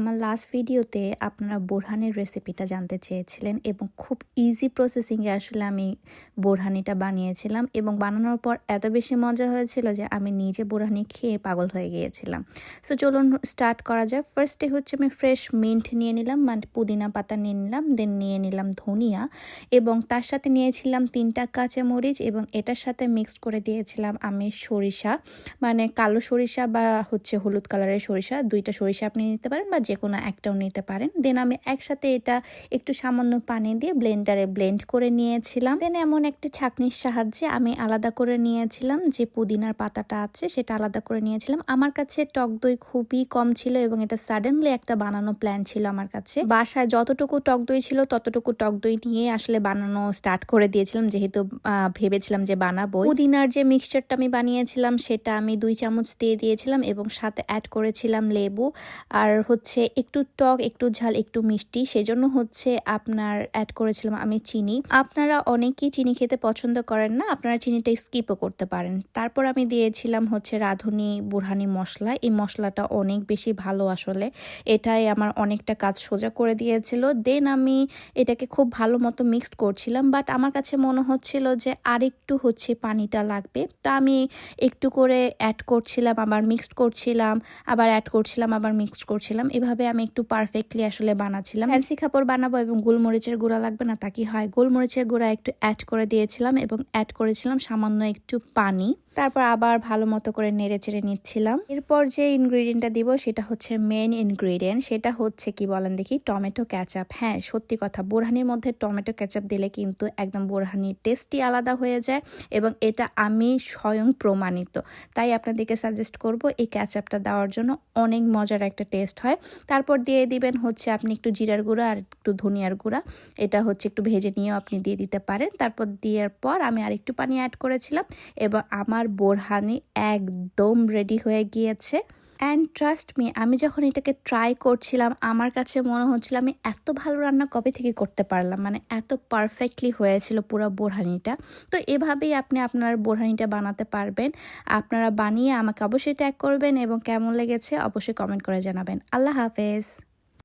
আমার লাস্ট ভিডিওতে আপনারা বোরহানির রেসিপিটা জানতে চেয়েছিলেন এবং খুব ইজি প্রসেসিংয়ে আসলে আমি বোরহানিটা বানিয়েছিলাম এবং বানানোর পর এত বেশি মজা হয়েছিল যে আমি নিজে বোরহানি খেয়ে পাগল হয়ে গিয়েছিলাম। সো চলুন স্টার্ট করা যায় ফার্স্টে হচ্ছে আমি ফ্রেশ মিন্ট নিয়ে নিলাম মানে পুদিনা পাতা নিয়ে নিলাম দেন নিয়ে নিলাম ধনিয়া এবং তার সাথে নিয়েছিলাম তিনটা কাঁচা মরিচ এবং এটার সাথে মিক্সড করে দিয়েছিলাম আমি সরিষা। মানে কালো সরিষা বা হচ্ছে হলুদ কালারের সরিষা, দুইটা সরিষা আপনি নিতে পারেন বা যে কোনো একটাও নিতে পারেন। দেন আমি একসাথে এটা একটু সামান্য পানি দিয়ে ব্লেন্ডারে ব্লেন্ড করে নিয়েছিলাম। দেন এমন একটা ছাকনির সাহায্যে আমি আলাদা করে নিয়েছিলাম যে পুদিনার পাতাটা আছে সেটা আলাদা করে নিয়েছিলাম। আমার কাছে টক দই খুবই কম ছিল এবং এটা সাডেনলি একটা বানানো প্ল্যান ছিল আমার কাছে। বাসায় যতটুকু টক দই ছিল ততটুকু টক দই নিয়ে আসলে বানানো স্টার্ট করে দিয়েছিলাম। যেহেতু ভেবেছিলাম যে বানাবো পুদিনার যে মিক্সচারটা আমি বানিয়েছিলাম সেটা আমি দুই চামচ দিয়ে দিয়েছিলাম এবং সাথে অ্যাড করেছিলাম লেবু। আর হচ্ছে একটু টক, একটু ঝাল, একটু মিষ্টি। সেজন্য হচ্ছে আপনার অ্যাড করেছিলাম আমি চিনি। আপনারা অনেকেই চিনি খেতে পছন্দ করেন না, আপনারা চিনিটা স্কিপও করতে পারেন। তারপর আমি দিয়েছিলাম হচ্ছে রাঁধুনি বুরহানি মশলা। এই মশলাটা অনেক বেশি ভালো আসলে। এটাই আমার অনেকটা কাজ সোজা করে দিয়েছিল। দেন আমি এটাকে খুব ভালো মতো মিক্সড করছিলাম বাট আমার কাছে মনে হচ্ছিল যে আরেকটু হচ্ছে পানিটা লাগবে। তো আমি একটু করে অ্যাড করছিলাম, আবার মিক্সড করছিলাম, আবার অ্যাড করছিলাম, আবার মিক্সড করছিলাম। এভাবে আমি একটু পারফেক্টলি আসলে বানাচ্ছিলাম। ফ্যান্সি খাপড় বানাবো এবং গোলমরিচের গুঁড়া লাগবে না তা কি হয়? গোলমরিচের গুঁড়া একটু অ্যাড করে দিয়েছিলাম এবং অ্যাড করেছিলাম সামান্য একটু পানি। তারপর আবার ভালো মতো করে নেড়ে চেড়ে নিচ্ছিলাম। এরপর যে ইনগ্রিডিয়েন্টটা দিব সেটা হচ্ছে মেন ইনগ্রিডিয়েন্ট সেটা হচ্ছে কি বলেন দেখি, টমেটো ক্যাচাপ হ্যাঁ সত্যি কথা, বোরহানির মধ্যে টমেটো ক্যাচাপ দিলে কিন্তু একদম বোরহানির টেস্টই আলাদা হয়ে যায় এবং এটা আমি স্বয়ং প্রমাণিত। তাই আপনাদেরকে সাজেস্ট করব এই ক্যাচাপটা দেওয়ার জন্য অনেক মজার একটা টেস্ট হয়। তারপর দিয়ে দিবেন হচ্ছে আপনি একটু জিরার গুঁড়া আর একটু ধনিয়ার গুঁড়া। এটা হচ্ছে একটু ভেজে নিয়েও আপনি দিয়ে দিতে পারেন। তারপর দেওয়ার পর আমি আর একটু পানি অ্যাড করেছিলাম এবং আমার বোরহানি একদম রেডি হয়ে গিয়েছে। অ্যান্ড ট্রাস্ট মি আমি যখন এটাকে ট্রাই করছিলাম, আমার কাছে মনে হচ্ছিল আমি এত ভালো রান্না কবে থেকে করতে পারলাম? মানে এত পারফেক্টলি হয়েছিল পুরো বোরহানিটা। তো এভাবেই আপনি আপনার বোরহানিটা বানাতে পারবেন। আপনারা বানিয়ে আমাকে অবশ্যই ট্যাগ করবেন এবং কেমন লেগেছে অবশ্যই কমেন্ট করে জানাবেন। আল্লাহ হাফেজ।